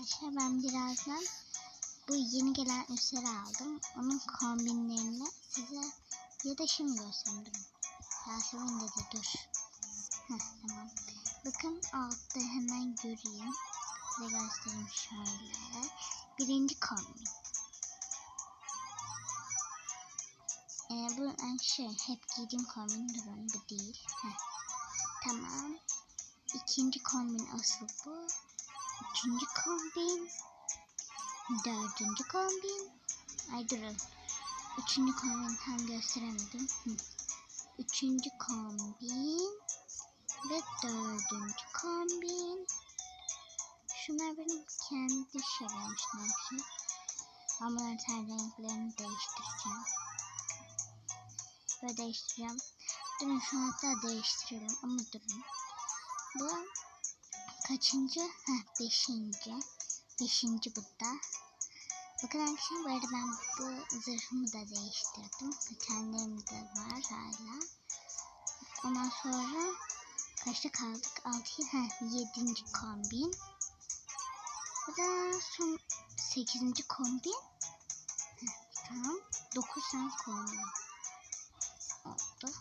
Arkadaşlar ben birazdan bu yeni gelen üstleri aldım. Onun kombinlerini size ya da şimdi göstereyim. Yasemin dedi dur. Heh, tamam. Bakın altta hemen göreyim. Size göstereyim şöyle. Birinci kombin. Ee, bu ben şey hep giydiğim kombin durun bu değil. Heh. Tamam. İkinci kombin asıl bu. Üçüncü kombin. Dördüncü kombin. Ay durun. Üçüncü kombin tam gösteremedim. Üçüncü kombin. Ve dördüncü kombin. Şunlar benim kendi şeylerim işte. Ama ten renklerini değiştireceğim. Böyle değiştireceğim. Durun şu hatta değiştirelim ama durun. Bu kaçıncı? Heh, beşinci. Beşinci bu da. Bakın arkadaşlar bu arada ben bu zırhımı da değiştirdim. Bitenlerim de var hala. Ondan sonra kaçta kaldık? Altı, heh, yedinci kombin. Bu da son sekizinci kombin. Heh, tamam. Dokuz tane kombin oldu.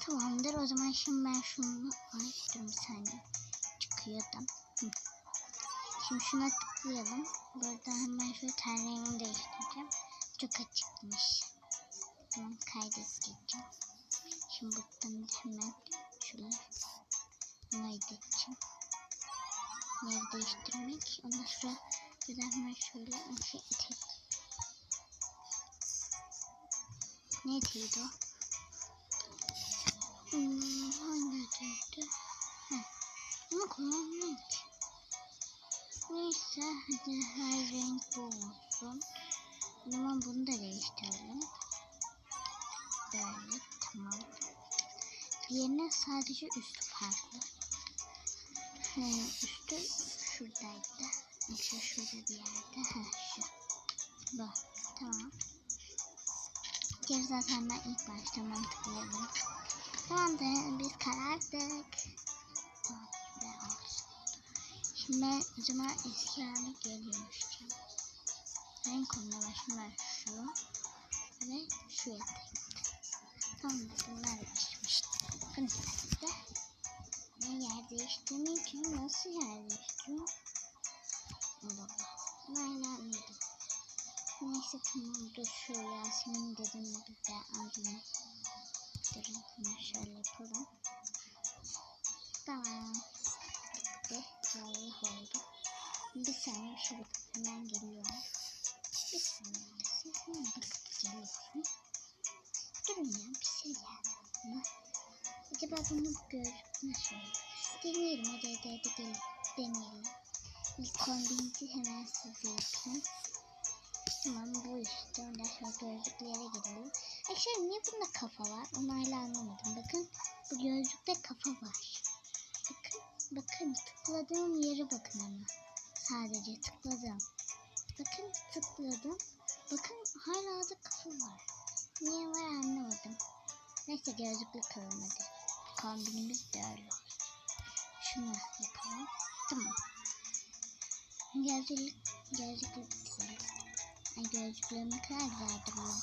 Tamamdır o zaman şimdi ben şunu dur bir saniye çıkıyordum. Hı. Şimdi şuna tıklayalım. Burada hemen şu ten rengini değiştireceğim. Çok açıkmış. Hemen kaydedeceğim. Şimdi buradan da hemen şöyle kaydedeceğim. Yer değiştirmek. Ondan sonra buradan hemen şöyle şey etek. Ne o? Hmm, hangi Neyse hadi her renk bu olsun. O zaman bunu da değiştirelim. Böyle tamam. Diğerine sadece üstü farklı. He, üstü şuradaydı. İşte şurada bir yerde. Ha şu. Bu. Tamam. Geri zaten ben ilk başta mantıklayalım. Tamamdır biz karardık. O zaman eski haline geliyormuşum. Renk konuna başım şu ve şu etek. Tamamdır bunlar değişmişti. Bakın size. Ben yer değiştirmeyeceğim. Nasıl yer değiştiriyorum? Allah Allah. Ben anladım. Neyse tamam dur şu Yasemin dedim bir de alayım. Durun şöyle yapalım. Tamam. Oldu. Bir saniye şu bakıp hemen geliyorum. Bir saniye hemen bakıp geliyorsun. Durun ya bir şey aklıma. Acaba bunu gözlük nasıl olur? Deneyelim hadi hadi hadi gelin. Deneyelim. İlk kombinci hemen size yapayım. Tamam bu işte. Ondan sonra gözlüklere girelim. Arkadaşlar niye bunda kafa var? Onu hala anlamadım. Bakın bu gözlükte kafa var. Bakın bakın tıkladığım yere bakın ama. Sadece tıkladım. Bakın tıkladım. Bakın hala da kafa var. Niye var anlamadım. Neyse gözlüklü kalalım hadi. Kombinimiz de öyle. Şunu yapalım. Tamam. Gözlük, gözlüklü bitirelim. Ay gözlüklerim ne kadar güzel duruyor.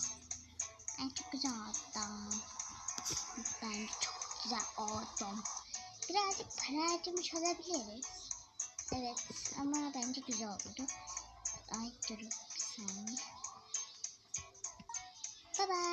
Ay çok güzel oldu. Bence çok güzel oldu. Birazcık para harcamış olabiliriz. Evet ama bence güzel oldu. Ay durun bir saniye. Bye bye.